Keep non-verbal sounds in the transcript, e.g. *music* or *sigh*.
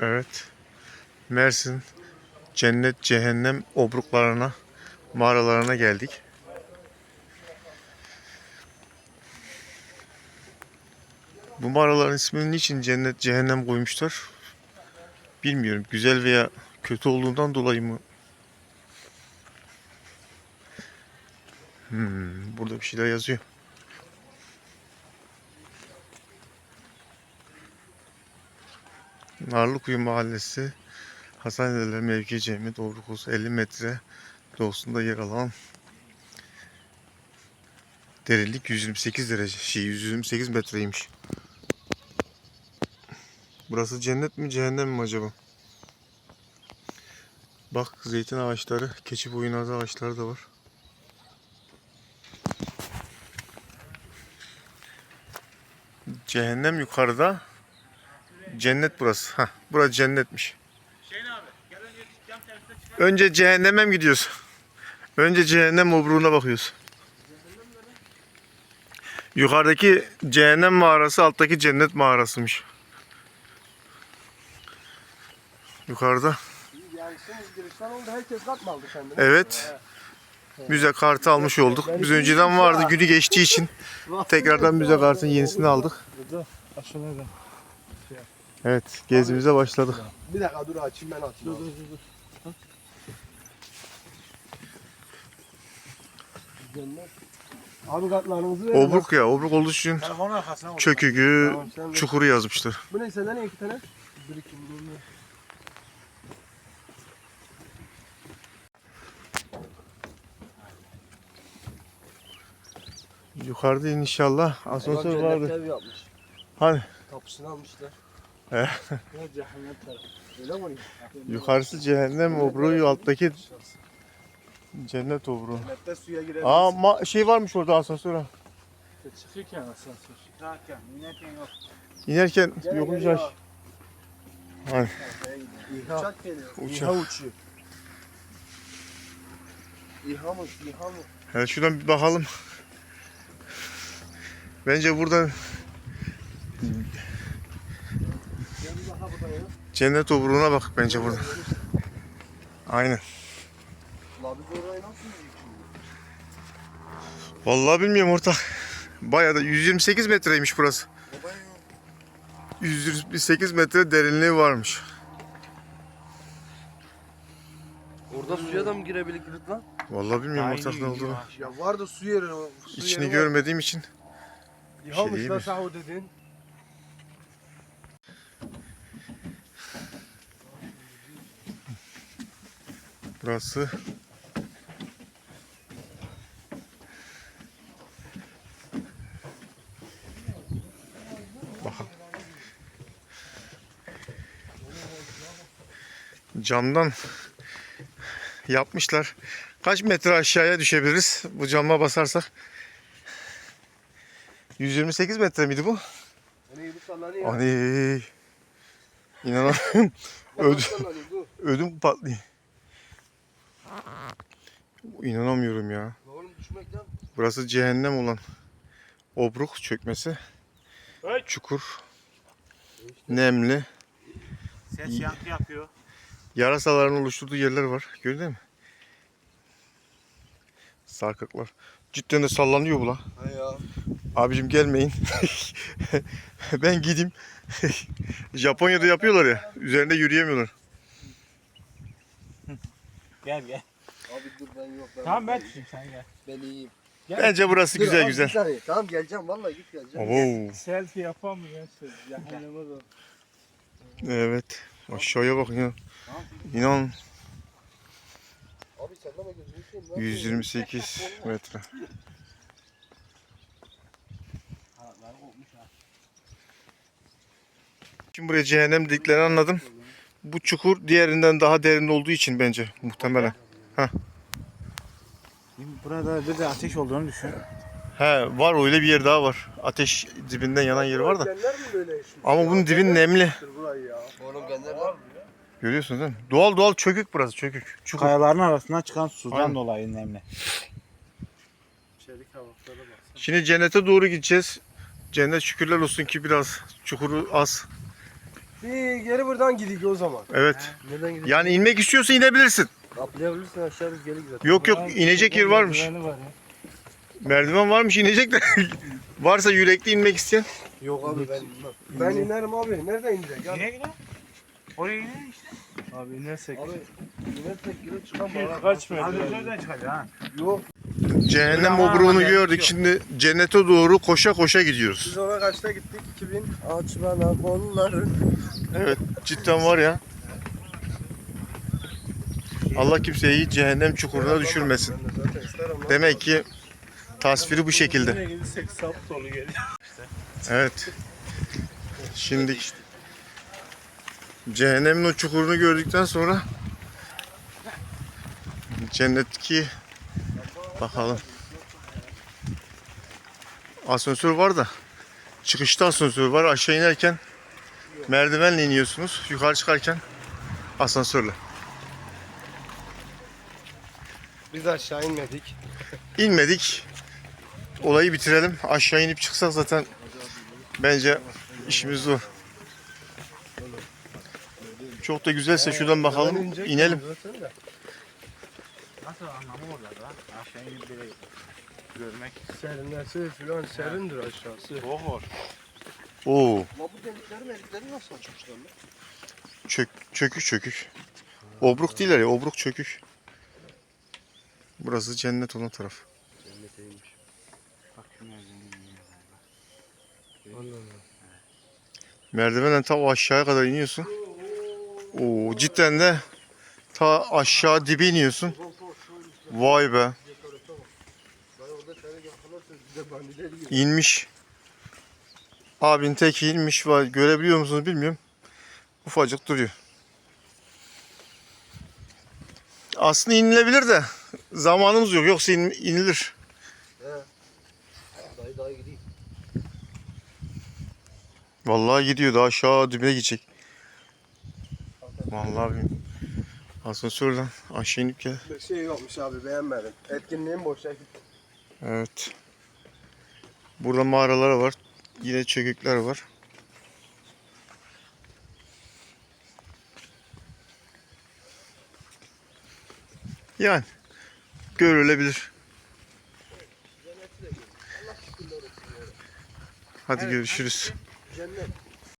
Evet. Mersin cennet cehennem obruklarına, mağaralarına geldik. Bu mağaraların ismini niçin cennet cehennem koymuşlar? Bilmiyorum. Güzel veya kötü olduğundan dolayı mı? Hmm, burada bir şeyler yazıyor. Narlıkuyu Mahallesi Hasaneler Mevki Cemi Doğrultusu 50 metre doğusunda yer alan derinlik 128 derece şey 128 metreymiş. Burası cennet mi cehennem mi acaba? Bak zeytin ağaçları, keçi boyunazı ağaçları da var. Cehennem yukarıda, cennet burası. Hah, burası cennetmiş. Önce cehenneme mi gidiyoruz? Önce cehennem obruğuna bakıyoruz. Yukarıdaki cehennem mağarası, alttaki cennet mağarasıymış. Yukarıda. Yani şimdi girişten oldu herkes kart mı aldı kendine? Evet. Müze kartı almış olduk. Biz önceden vardı günü geçtiği için *laughs* tekrardan müze kartının yenisini aldık. Burada aşağıda. Evet gezimize başladık. Bir dakika dur açayım ben atayım. Dur dur dur. Abi kartlarınızı verin. Obruk ya obruk olduğu için çöküğü Tamam, çukuru yazmışlar. Bu ne senden ne iki tane? Bir iki bunu. Yukarıda inşallah asansör vardı. Hani Kapısını almışlar. He. Ya cehennem tarafı. Öyle mi? yukarısı cehennem obruğu alttaki cennet obruğu. Cennette suya. Aa ma- şey varmış orada asansör ha. Çıkırken asansör. Çıkarken, inerken yok. İnerken yokuş aş. Hani Uçak geliyor. Uçak. İHA uçuyor. İHA mı? İHA mı? Hele şuradan bir bakalım. Bence buradan Gel bir daha burada ya. Cennet obruğuna bak bence burada. Aynen. Vallahi bilmiyorum ortak. Bayağı da 128 metreymiş burası. 128 metre derinliği varmış. Orada suya da mı girebiliriz lan? Vallahi bilmiyorum ortak ne olduğunu. Ya vardı su yeri. o Su İçini yeri görmediğim için. İHA'mış şey lan sen o dedin. Burası Bakalım. Camdan yapmışlar. Kaç metre aşağıya düşebiliriz bu cama basarsak? 128 metre miydi bu? Hani bu sallanıyor. İnanamıyorum. Dur. Ödüm patlıyor. İnanamıyorum ya. Oğlum düşmekten. Burası cehennem olan obruk çökmesi. Hey. Çukur. Nemli. Ses yankı yapıyor. Yarasaların oluşturduğu yerler var. Gördün mü? Sarkıklar. Cidden de sallanıyor bu la. Ha ya. Abicim gelmeyin. *laughs* ben gideyim. *laughs* Japonya'da yapıyorlar ya. Üzerinde yürüyemiyorlar. Gel gel. Abi dur ben yok. Ben Tamam ben tutayım sen gel. Ben iyiyim. Bence burası Dur güzel abi, güzel. bir saniye. Tamam geleceğim vallahi git geleceğim. Oo. Selfie yapar mı ya? Cehenneme doğru. Evet. Aşağıya bakın ya. İnan Abi sen de bak gözünü seveyim lan. 128 metre. Şimdi buraya cehennem dediklerini anladım. Bu çukur diğerinden daha derin olduğu için bence muhtemelen. Burada bir de ateş olduğunu düşün. He var öyle bir yer daha var. Ateş dibinden yanan yeri var da. Genler mi böyle yaşıyor? Ama bunun dibin nemli. Burayı ya. Oğlum? Görüyorsunuz değil mi? Doğal doğal çökük burası çökük. Çukur. Kayaların arasından çıkan sudan Aynen. dolayı nemli. Çelik havaklara bak. Şimdi cennete doğru gideceğiz. Cennet şükürler olsun ki biraz çukuru az. Bir geri buradan gidik o zaman. Evet. Nereden gidik? Yani inmek istiyorsa inebilirsin. Atlayabilirsin aşağı biz geri gidelim. Yok yok inecek yer varmış. Merdiveni var ya. Merdiven varmış inecek de. *laughs* Varsa yürekli inmek isteyen. Yok abi ben inmem. Ben inerim abi. Nereden inecek? Ya? Nereye gidelim? Oraya gidelim işte. Abi inersek. Abi inersek geri çıkan Kaç metre? Abi nereden çıkacak ha? Yok. Cehennem obruğunu gördük. yok. Şimdi cennete doğru koşa koşa gidiyoruz. Biz ona kaçta gittik? 2000. Aç bana kolları. Evet cidden var ya. Allah kimseyi cehennem çukuruna düşürmesin. Demek ki tasviri bu şekilde. Evet. Şimdi cehennemin o çukurunu gördükten sonra cennetteki bakalım. Asansör var da çıkışta asansör var. Aşağı inerken merdivenle iniyorsunuz. Yukarı çıkarken asansörle. Biz aşağı inmedik. *laughs* İnmedik. Olayı bitirelim. Aşağı inip çıksak zaten bence işimiz zor. Çok da güzelse şuradan bakalım. İnelim. Nasıl anlamı orada lan? Aşağı inip böyle görmek. Serinlerse filan serindir aşağısı. Çok hoş. Oo, Ama bu delikleri melikleri nasıl açmışlar lan? çök, çökük çökük. Obruk değiller ya, obruk çökük. Burası cennet olan taraf. Cenneteymiş. Bak şu Allah. Merdivenden ta o aşağıya kadar iniyorsun. Oo, cidden de ta aşağı dibe iniyorsun. Vay be. İnmiş. Abin teki inmiş var. Görebiliyor musunuz bilmiyorum. Ufacık duruyor. Aslında inilebilir de zamanımız yok. Yoksa in- inilir. He. Dayı dayı gideyim. Vallahi gidiyor daha aşağı dibine gidecek. Vallahi bilmiyorum. Asansörden aşağı inip gel. Bir şey yokmuş abi beğenmedim. Etkinliğin boşa gitti. Evet. Burada mağaralar var. Yine çökükler var. Yani görülebilir. Hadi görüşürüz. Cennet.